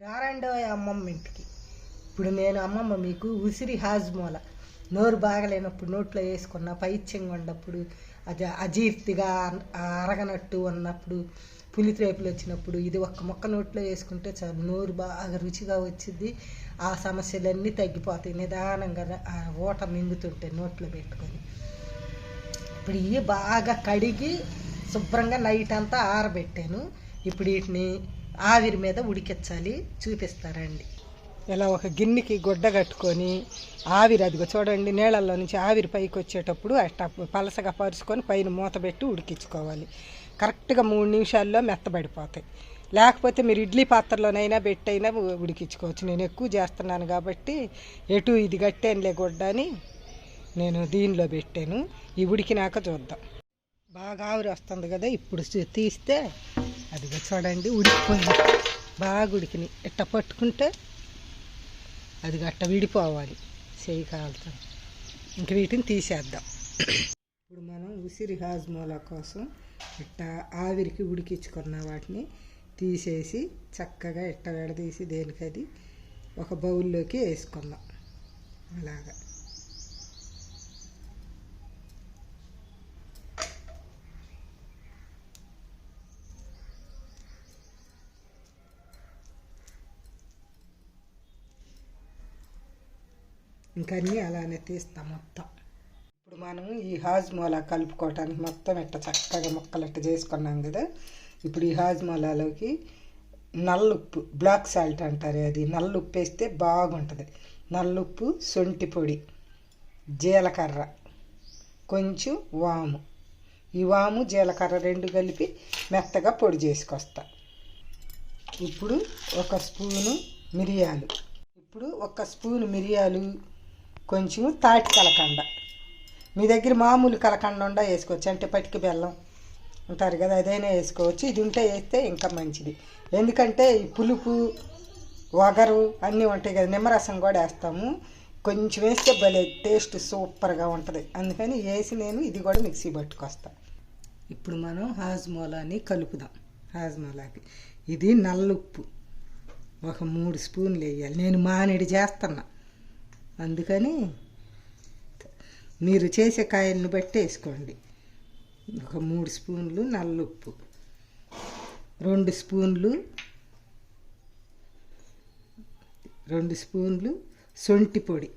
రారండో అమ్మమ్మ ఇంటికి. ఇప్పుడు నేను అమ్మమ్మ మీకు ఉసిరి హాజ్మోల. నోరు బాగలేనప్పుడు నోట్లో వేసుకున్న పైత్యంగా ఉన్నప్పుడు అది అజీర్తిగా అరగనట్టు ఉన్నప్పుడు పులిత్రేపులు వచ్చినప్పుడు ఇది ఒక్క మొక్క నోట్లో వేసుకుంటే చాలు. నోరు బాగా రుచిగా వచ్చింది ఆ సమస్యలన్నీ తగ్గిపోతాయి. నిదానంగా ఊట మింగుతుంటే నోట్లో పెట్టుకొని. ఇప్పుడు ఇవి బాగా కడిగి శుభ్రంగా నైట్ అంతా ఆరబెట్టాను. ఇప్పుడు వీటిని ఆవిరి మీద ఉడికించాలి. చూపిస్తారండి. ఇలా ఒక గిన్నెకి గుడ్డ కట్టుకొని ఆవిరి అదిగో చూడండి నీళ్ళల్లో నుంచి ఆవిరి పైకి వచ్చేటప్పుడు అట్లా పలసగా పరుచుకొని పైన మూత పెట్టి ఉడికించుకోవాలి. కరెక్ట్గా మూడు నిమిషాల్లో మెత్తబడిపోతాయి. లేకపోతే మీరు ఇడ్లీ పాత్రలోనైనా పెట్టైనా ఉడికించుకోవచ్చు. నేను ఎక్కువ చేస్తున్నాను కాబట్టి ఎటు ఇది గట్టేనులే గుడ్డ అని నేను దీనిలో పెట్టాను. ఈ ఉడికినాక చూద్దాం. బాగా ఆవిరి వస్తుంది కదా ఇప్పుడు తీస్తే అదిగో చూడండి ఉడికిపోయింది. బాగా ఉడికినాయి ఇట్ట పట్టుకుంటే అది గట్ట విడిపోవాలి. చేయి కాలుతుంది ఇంక వీటిని తీసేద్దాం. ఇప్పుడు మనం ఉసిరి హాజ్మోలా కోసం ఇట్ట ఆవిరికి ఉడికించుకున్న వాటిని తీసేసి చక్కగా ఇట్ట విడదీసి దేనికది? ఒక బౌల్లోకి వేసుకుందాం. అలాగా. ఇంకా అన్నీ అలానే తీస్తాం మొత్తం. ఇప్పుడు మనం ఈ హాజ్మోలా కలుపుకోవటానికి మొత్తం ఇట్ట చక్కగా ముక్కలు ఇట్ట చేసుకున్నాం కదా. ఇప్పుడు ఈ హాజ్మోలాలోకి నల్లుప్పు బ్లాక్ సాల్ట్ అంటారు అది. నల్లుప్పు వేస్తే బాగుంటుంది. నల్లుప్పు సొంటి పొడి జీలకర్ర కొంచెం వాము. ఈ వాము జీలకర్ర రెండు కలిపి మెత్తగా పొడి చేసుకొస్తా. ఇప్పుడు ఒక స్పూను మిరియాలు. ఇప్పుడు ఒక స్పూను మిరియాలు కొంచెం తాటి కలకండ. మీ దగ్గర మామూలు కలకండ ఉండా వేసుకోవచ్చు. అంటే పటిక బెల్లం ఉంటారు కదా అదైనా వేసుకోవచ్చు. ఇది ఉంటే వేస్తే ఇంకా మంచిది. ఎందుకంటే ఈ పులుపు వగరు అన్నీ ఉంటాయి కదా నిమ్మరసం కూడా వేస్తాము. కొంచెం వేస్తే భలే టేస్ట్ సూపర్గా ఉంటుంది. అందుకని వేసి నేను ఇది కూడా మిక్సీ పట్టుకొస్తా. ఇప్పుడు మనం హాజ్మోలాని కలుపుదాం. హాజ్మోలాకి ఇది నల్లుప్పు ఒక మూడు స్పూన్లు వేయాలి. నేను మానేడి చేస్తున్నా. అందుకని మీరు చేసే కాయలను బట్టి వేసుకోండి. ఒక మూడు స్పూన్లు నల్లుప్పు రెండు స్పూన్లు రెండు స్పూన్లు సొంటి పొడి.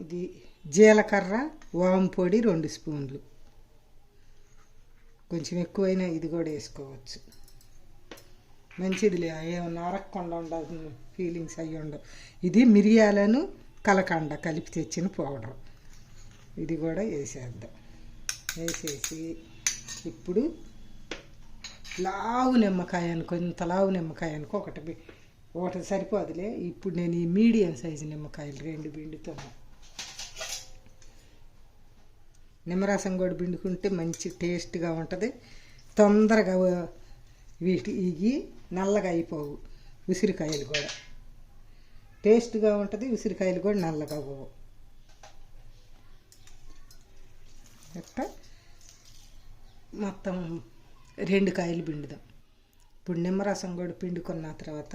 ఇది జీలకర్ర వాము పొడి రెండు స్పూన్లు. కొంచెం ఎక్కువైనా ఇది కూడా వేసుకోవచ్చు. మంచిదిలే ఏమన్నా అరగకుండా ఉండదు ఫీలింగ్స్ అయ్యి ఉండవు. ఇది మిరియాలను కలకండ కలిపి తెచ్చిన పౌడర్. ఇది కూడా వేసేద్దాం. వేసేసి ఇప్పుడు లావు నిమ్మకాయ అనుకో ఇంత లావు నిమ్మకాయ అనుకో ఒకటి ఒకటి సరిపోదులే. ఇప్పుడు నేను ఈ మీడియం సైజు నిమ్మకాయలు రెండు పిండుతాను. నిమ్మరసం కూడా పిండుకుంటే మంచి టేస్ట్గా ఉంటుంది. తొందరగా వీటి ఇవి నల్లగా అయిపోవు. ఉసిరికాయలు కూడా. టేస్ట్గా ఉంటుంది ఉసిరికాయలు కూడా నల్లగా పోవు ఎట్ట? మొత్తం రెండు కాయలు పిండుదాం. ఇప్పుడు నిమ్మరసం కూడా పిండుకున్న తర్వాత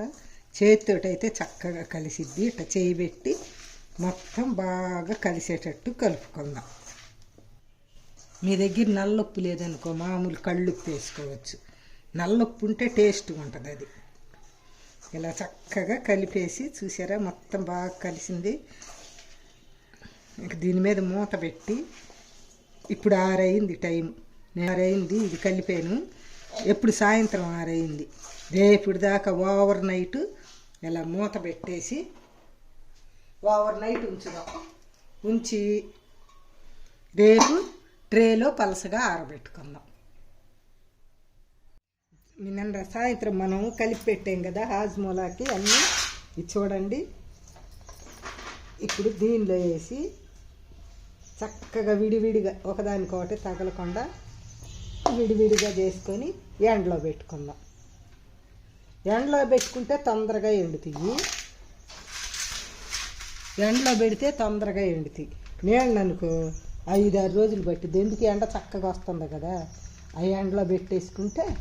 చేతితోటి అయితే చక్కగా కలిసిద్ది. ఇట్లా చేయి పెట్టి మొత్తం బాగా కలిసేటట్టు కలుపుకుందాం. మీ దగ్గర నల్లొప్పు లేదనుకో మామూలు కళ్ళుప్పు వేసుకోవచ్చు. నల్లొప్పు ఉంటే టేస్ట్గా ఉంటుంది అది. ఇలా చక్కగా కలిపేసి చూసారా? మొత్తం బాగా కలిసింది. ఇంక దీని మీద మూత పెట్టి ఇప్పుడు ఆరైంది టైం నేను ఆరైంది ఇది కలిపాను. ఎప్పుడు సాయంత్రం ఆరైంది. రేపుడు దాకా ఓవర్ నైట్ ఇలా మూత పెట్టేసి ఓవర్ నైట్ ఉంచుదాం. ఉంచి రేపు ట్రేలో పలసగా ఆరబెట్టుకుందాం. నిన్న సాయంత్రం మనం కలిపి పెట్టాం కదా హాజ్మోలాకి అన్నీ. ఇది చూడండి. ఇప్పుడు దీనిలో వేసి చక్కగా విడివిడిగా ఒకదానికొకటి తగలకుండా విడివిడిగా చేసుకొని ఎండలో పెట్టుకుందాం. ఎండలో పెట్టుకుంటే తొందరగా ఎండుతాయి. ఎండలో పెడితే తొందరగా ఎండుతాయి. నేను అనుకో ఐదారు రోజులు పట్టింది ఎందుకు ఎండ చక్కగా వస్తుంది కదా? ఆ ఎండలో పెట్టేసుకుంటే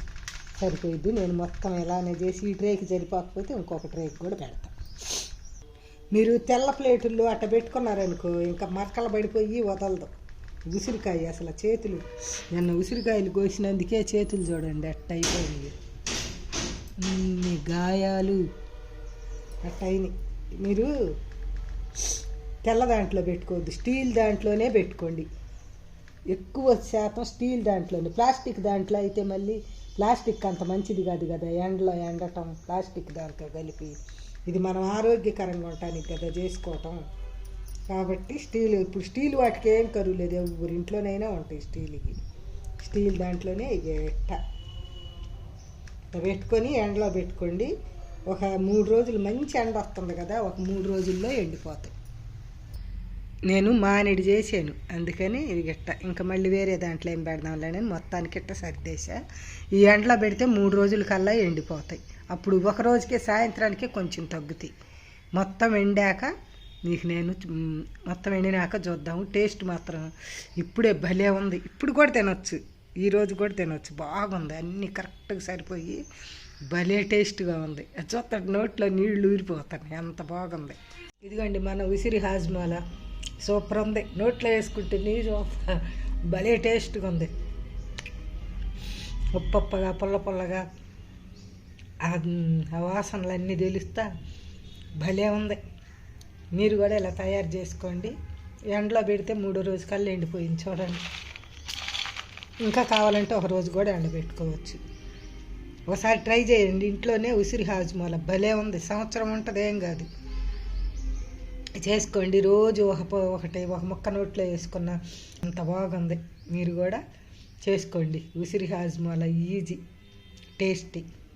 సరిపోయిద్ది. నేను మొత్తం ఇలానే చేసి ఈ ట్రేకి సరిపోకపోతే ఇంకొక ట్రేకి కూడా పెడతాను మీరు తెల్ల ప్లేటుల్లో అట్ట పెట్టుకున్నారనుకో ఇంకా మరకలు పడిపోయి వదలదు. ఉసిరికాయ అసలు చేతులు. నిన్న ఉసిరికాయలు కోసినందుకే చేతులు చూడండి అట్ట అయిపోయింది ఇన్ని గాయాలు. అట్ట అయినాయి. మీరు తెల్ల దాంట్లో పెట్టుకోవద్దు. స్టీల్ దాంట్లోనే పెట్టుకోండి. ఎక్కువ శాతం స్టీల్ దాంట్లోనే. ప్లాస్టిక్ దాంట్లో అయితే మళ్ళీ ప్లాస్టిక్ అంత మంచిది కాదు కదా ఎండలో ఎండటం ప్లాస్టిక్ దాంతో కలిపి. ఇది మనం ఆరోగ్యకరంగా ఉండటానికి కదా చేసుకోవటం. కాబట్టి స్టీల్ ఇప్పుడు స్టీల్ వాటికి ఏం కరువు లేదు ఎవరి ఇంట్లోనైనా ఉంటాయి స్టీల్కి. స్టీల్ దాంట్లోనే ఇక ఎట్ట. పెట్టుకొని ఎండలో పెట్టుకోండి. ఒక మూడు రోజులు మంచి ఎండ వస్తుంది కదా ఒక మూడు రోజుల్లో ఎండిపోతాయి. నేను మానేడు చేశాను. అందుకని ఇది గిట్ట. ఇంకా మళ్ళీ వేరే దాంట్లో ఏం పెడదాంలేనని మొత్తానికి ఇట్ట సర్దేశా. ఈ ఎండలో పెడితే మూడు రోజుల కల్లా ఎండిపోతాయి. అప్పుడు ఒక రోజుకే సాయంత్రానికి కొంచెం తగ్గుతాయి. మొత్తం ఎండాక నీకు నేను మొత్తం ఎండినాక చూద్దాము. టేస్ట్ మాత్రం ఇప్పుడే భలే ఉంది. ఇప్పుడు కూడా తినొచ్చు. ఈ రోజు కూడా తినొచ్చు. బాగుంది. అన్నీ కరెక్ట్గా సరిపోయి భలే టేస్ట్గా ఉంది. చూస్తాడు నోట్లో నీళ్ళు ఊరిపోతాను ఎంత బాగుంది. ఇదిగోండి మన ఉసిరి హాజ్మాల. సూపర్ ఉంది. నోట్లో వేసుకుంటే నీరు భలే టేస్ట్గా ఉంది. ఉప్పప్పగా పుల్ల పుల్లగా ఆ వాసనలన్నీ వాసనలు అన్నీ తెలుస్తా భలే ఉంది. మీరు కూడా ఇలా తయారు చేసుకోండి. ఎండలో పెడితే మూడో రోజు కల్లా ఎండిపోయింది చూడండి. ఇంకా కావాలంటే ఒక రోజు కూడా ఎండబెట్టుకోవచ్చు. ఒకసారి ట్రై చేయండి. ఇంట్లోనే ఉసిరి హాజ్మాల భలే ఉంది. సంవత్సరం ఉంటుంది ఏం కాదు. చేసుకోండి. రోజు ఒక ఒకటి ఒక ముక్క నోట్లో వేసుకున్న అంత బాగుంది. మీరు కూడా చేసుకోండి. ఉసిరి హాజ్మాల ఈజీ టేస్టీ.